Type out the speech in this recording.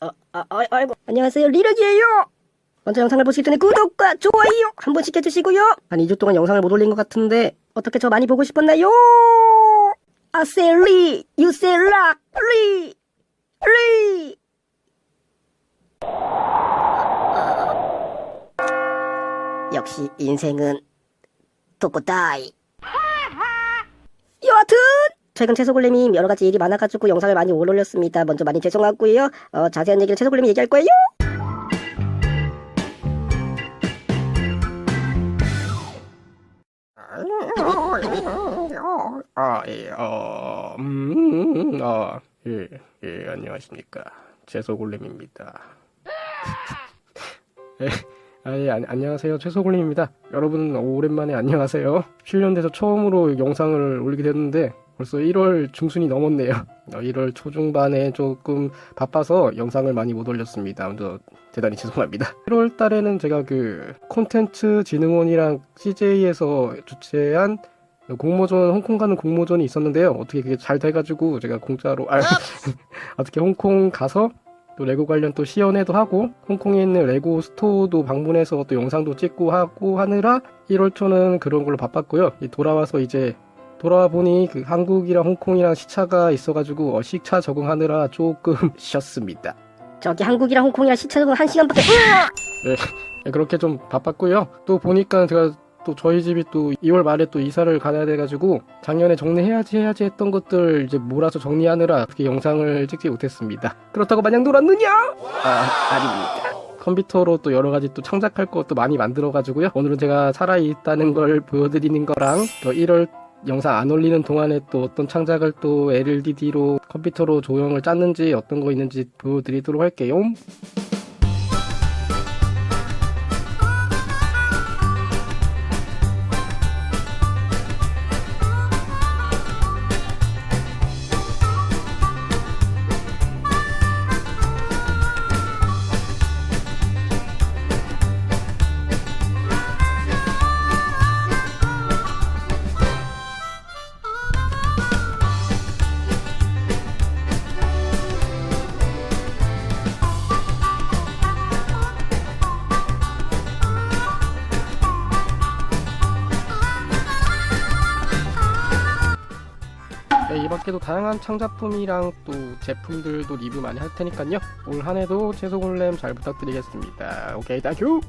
아, 아, 아, 아이고. 안녕하세요. 리력이에요. 먼저 영상을 보시기 전에 구독과 좋아요 한 번씩 해주시고요. 한 2주 동안 영상을 못 올린 것 같은데 어떻게 저 많이 보고 싶었나요? 아셀리, 유셀락, 리, 리. 역시 인생은 도코다이. 최근 채소골렘이 여러 가지 일이 많아가지고 영상을 많이 못 올렸습니다. 먼저 많이 죄송하고요. 어, 자세한 얘기는 채소골렘이 얘기할 거예요. 아, 예, 어, 음, 아, 예, 예, 안녕하십니까. 채소골렘입니다. 예, 아, 예, 안, 안녕하세요. 채소골렘입니다. 여러분, 오랜만에 안녕하세요. 7년 돼서 처음으로 영상을 올리게 됐는데, 벌써 1월 중순이 넘었네요. 어, 1월 초중반에 조금 바빠서 영상을 많이 못 올렸습니다. 먼저 대단히 죄송합니다. 1월 달에는 제가 그 콘텐츠 진흥원이랑 CJ에서 주최한 공모전 홍콩 가는 공모전이 있었는데요. 어떻게 그게 잘 돼가지고 제가 공짜로 아, 어떻게 홍콩 가서 또 레고 관련 또 시연회도 하고 홍콩에 있는 레고 스토어도 방문해서 또 영상도 찍고 하고 하느라 1월 초는 그런 걸로 바빴고요. 이 돌아와서 이제 돌아와 보니 그 한국이랑 홍콩이랑 시차가 있어가지고 어, 시차 적응하느라 조금 쉬었습니다. 저기 한국이랑 홍콩이랑 시차는 한 시간밖에. 네, 그렇게 좀 바빴고요. 또 보니까 제가 또 저희 집이 또 2월 말에 또 이사를 가야 돼가지고 작년에 정리해야지 해야지 했던 것들 이제 몰아서 정리하느라 그렇게 영상을 찍지 못했습니다. 그렇다고 마냥 놀았느냐? 아, 아닙니다. 컴퓨터로 또 여러 가지 또 창작할 것도 많이 만들어가지고요. 오늘은 제가 살아있다는 걸 보여드리는 거랑 또 1월 영상 안 올리는 동안에 또 어떤 창작을 또 LDD로 컴퓨터로 조형을 짰는지 어떤 거 있는지 보여드리도록 할게요. 네, 이 밖에도 다양한 창작품이랑 또 제품들도 리뷰 많이 할 테니까요. 올 한 해도 채소골렘 잘 부탁드리겠습니다. 오케이, 땡큐!